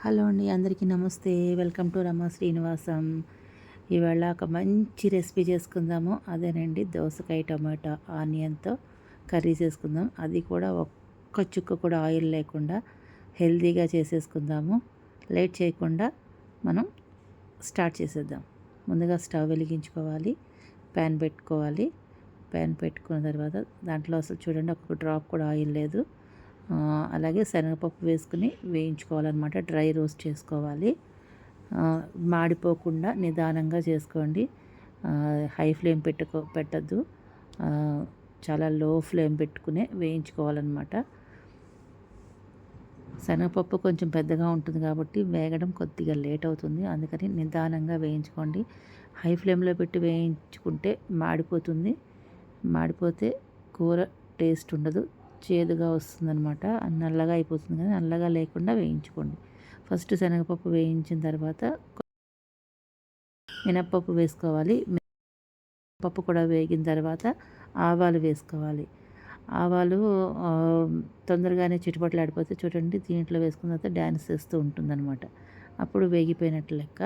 Hello అండి అందరికీ నమస్తే. Welcome to Rama Srinivasam. ఇవాళ ఒక మంచి రెసిపీ చేసుకుందాము. అదేనండి దోసకాయ టమాటా ఆనియన్తో కర్రీ చేసుకుందాం. అది కూడా ఒక్క చుక్క కూడా ఆయిల్ లేకుండా హెల్తీగా చేసేసుకుందాము. లేట్ చేయకుండా మనం స్టార్ట్ చేసేద్దాం. ముందుగా స్టవ్ వెలిగించుకోవాలి ప్యాన్ పెట్టుకోవాలి. ప్యాన్ పెట్టుకున్న తర్వాత దాంట్లో అసలు చూడండి ఒక డ్రాప్ కూడా ఆయిల్ లేదు. అలాగే శనగపప్పు వేసుకుని వేయించుకోవాలన్నమాట. డ్రై రోస్ట్ చేసుకోవాలి. మాడిపోకుండా నిదానంగా చేసుకోండి. హై ఫ్లేమ్ పెట్టుకో పెట్టద్దు. చాలా లో ఫ్లేమ్ పెట్టుకునే వేయించుకోవాలన్నమాట. శనగపప్పు కొంచెం పెద్దగా ఉంటుంది కాబట్టి వేగడం కొద్దిగా లేట్ అవుతుంది. అందుకని నిదానంగా వేయించుకోండి. హై ఫ్లేమ్లో పెట్టి వేయించుకుంటే మాడిపోతుంది. మాడిపోతే కూర టేస్ట్ ఉండదు. చేదుగా వస్తుందనమాట నల్లగా అయిపోతుంది కదా నల్లగా లేకుండా వేయించుకోండి. ఫస్ట్ శనగపప్పు వేయించిన తర్వాత మినప్పప్పు వేసుకోవాలి. పప్పు కూడా వేగిన తర్వాత ఆవాలు వేసుకోవాలి. ఆవాలు తొందరగానే చిటుపట్లు ఆడిపోతే చూడండి దీంట్లో వేసుకున్న తర్వాత డ్యాన్స్ చేస్తూ ఉంటుందన్నమాట. అప్పుడు వేగిపోయినట్లు లెక్క.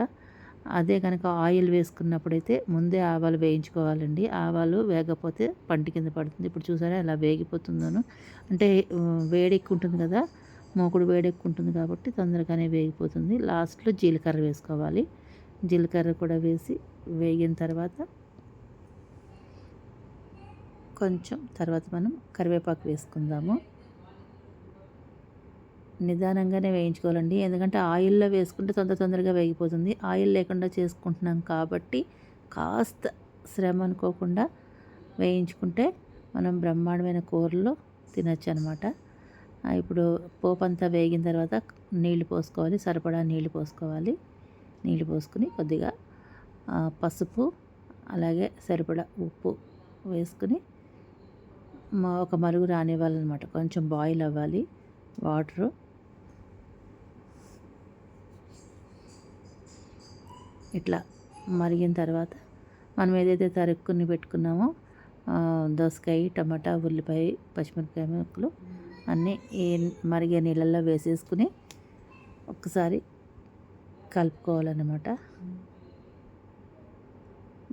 అదే కనుక ఆయిల్ వేసుకున్నప్పుడైతే ముందే ఆవాలు వేయించుకోవాలండి. ఆవాలు వేగపోతే పంట కింద పడుతుంది. ఇప్పుడు చూసారా ఎలా వేగిపోతుందోను. అంటే వేడెక్కుంటుంది కదా. మూకుడు వేడెక్కుంటుంది కాబట్టి తొందరగానే వేగిపోతుంది. లాస్ట్లో జీలకర్ర వేసుకోవాలి. జీలకర్ర కూడా వేసి వేగిన తర్వాత కొంచెం తర్వాత మనం కరివేపాకు వేసుకుందాము. నిదానంగానే వేయించుకోవాలండి. ఎందుకంటే ఆయిల్లో వేసుకుంటే తొందర తొందరగా వేగిపోతుంది. ఆయిల్ లేకుండా చేసుకుంటున్నాం కాబట్టి కాస్త శ్రమ అనుకోకుండా వేయించుకుంటే మనం బ్రహ్మాండమైన కూరలు తినచ్చు అనమాట ఇప్పుడు పోపు అంతా వేగిన తర్వాత నీళ్ళు పోసుకోవాలి. సరిపడా నీళ్ళు పోసుకోవాలి. నీళ్ళు పోసుకుని కొద్దిగా పసుపు అలాగే సరిపడా ఉప్పు వేసుకుని ఒక మరుగు రానివ్వాలన్నమాట. కొంచెం బాయిల్ అవ్వాలి. వాటరు ఇట్లా మరిగిన తర్వాత మనం ఏదైతే తరుక్కుని పెట్టుకున్నామో దోసకాయ టమాటా ఉల్లిపాయ పచ్చిమిరపకాయ ముక్కలు అన్నీ ఏ మరిగే నీళ్ళల్లో వేసేసుకుని ఒక్కసారి కలుపుకోవాలన్నమాట.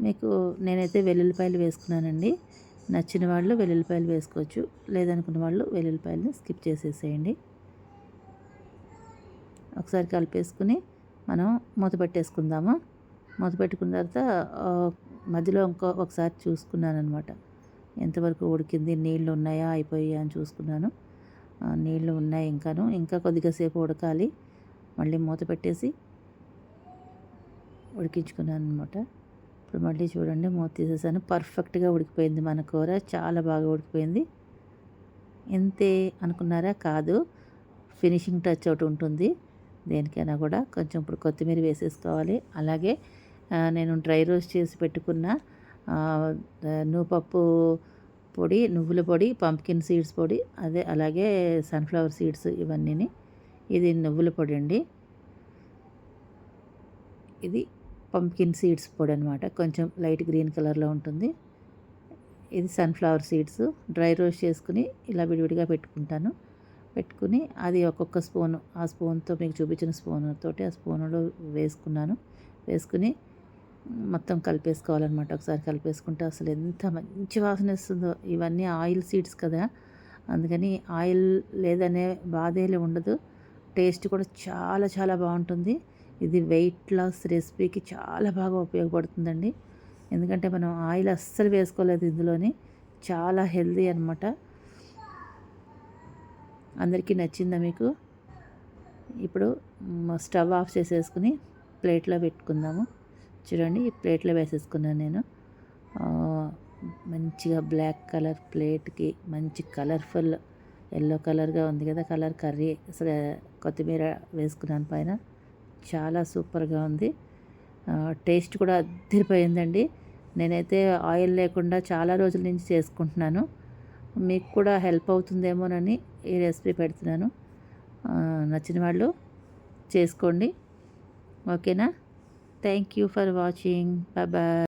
మీకు నేనైతే వెల్లుల్లిపాయలు వేసుకున్నానండి. నచ్చిన వాళ్ళు వెల్లుల్లిపాయలు వేసుకోవచ్చు లేదనుకున్న వాళ్ళు వెల్లుల్లిపాయలని స్కిప్ చేసేసేయండి. ఒకసారి కలిపేసుకుని మనం మూత పెట్టేసుకుందాము. మూత పెట్టుకున్న తర్వాత మధ్యలో ఇంకో ఒకసారి చూసుకున్నాను అనమాట ఎంతవరకు ఉడికింది నీళ్ళు ఉన్నాయా అయిపోయాయా అని చూసుకున్నాను. నీళ్ళు ఉన్నాయి ఇంకాను. ఇంకా కొద్దిగా సేపు ఉడకాలి. మళ్ళీ మూత పెట్టేసి ఉడికించుకున్నాను అనమాట ఇప్పుడు మళ్ళీ చూడండి మూత తీసేసాను. పర్ఫెక్ట్గా ఉడికిపోయింది మన కూర. చాలా బాగా ఉడికిపోయింది. ఎంతే అనుకున్నారా? కాదు. ఫినిషింగ్ టచ్ ఒకటి ఉంటుంది. దేనికైనా కూడా కొంచెం ఇప్పుడు కొత్తిమీర వేసేసుకోవాలి. అలాగే నేను డ్రై రోస్ట్ చేసి పెట్టుకున్న నూపప్పు పొడి నువ్వుల పొడి పంప్కిన్ సీడ్స్ పొడి అదే అలాగే సన్ఫ్లవర్ సీడ్స్ ఇవన్నీ ఇది నువ్వుల పొడి అండి. ఇది పంప్కిన్ సీడ్స్ పొడి అనమాట కొంచెం లైట్ గ్రీన్ కలర్లో ఉంటుంది. ఇది సన్ఫ్లవర్ సీడ్స్. డ్రై రోస్ట్ చేసుకుని ఇలా విడివిడిగా పెట్టుకుంటాను. పెట్టుకుని అది ఒక్కొక్క స్పూను ఆ స్పూన్తో మీకు చూపించిన స్పూన్ తోటి ఆ స్పూన్లో వేసుకున్నాను. వేసుకుని మొత్తం కలిపేసుకోవాలన్నమాట. ఒకసారి కలిపేసుకుంటే అసలు ఎంత మంచి వాసన వస్తుందో. ఇవన్నీ ఆయిల్ సీడ్స్ కదా. అందుకని ఆయిల్ లేదనే బాధేలే ఉండదు. టేస్ట్ కూడా చాలా చాలా బాగుంటుంది. ఇది వెయిట్ లాస్ రెసిపీకి చాలా బాగా ఉపయోగపడుతుందండి. ఎందుకంటే మనం ఆయిల్ అస్సలు వేసుకోలేదు ఇందులోని. చాలా హెల్దీ అనమాట అందరికీ నచ్చిందా మీకు? ఇప్పుడు స్టవ్ ఆఫ్ చేసేసుకుని ప్లేట్లో పెట్టుకుందాము. చూడండి ఈ ప్లేట్లో వేసేసుకున్నాను నేను. మంచిగా బ్లాక్ కలర్ ప్లేట్కి మంచి కలర్ఫుల్ ఎల్లో కలర్గా ఉంది కదా కలర్ కర్రీ. అసలు కొత్తిమీర వేసుకున్నాను పైన. చాలా సూపర్గా ఉంది. టేస్ట్ కూడా అద్దరిపోయిందండి. నేనైతే ఆయిల్ లేకుండా చాలా రోజుల నుంచి చేసుకుంటున్నాను. మీకు కూడా హెల్ప్ అవుతుందేమోనని ఈ రెసిపీ పెడుతున్నాను. నచ్చిన వాళ్ళు చేసుకోండి. ఓకేనా? Thank you for watching. Bye.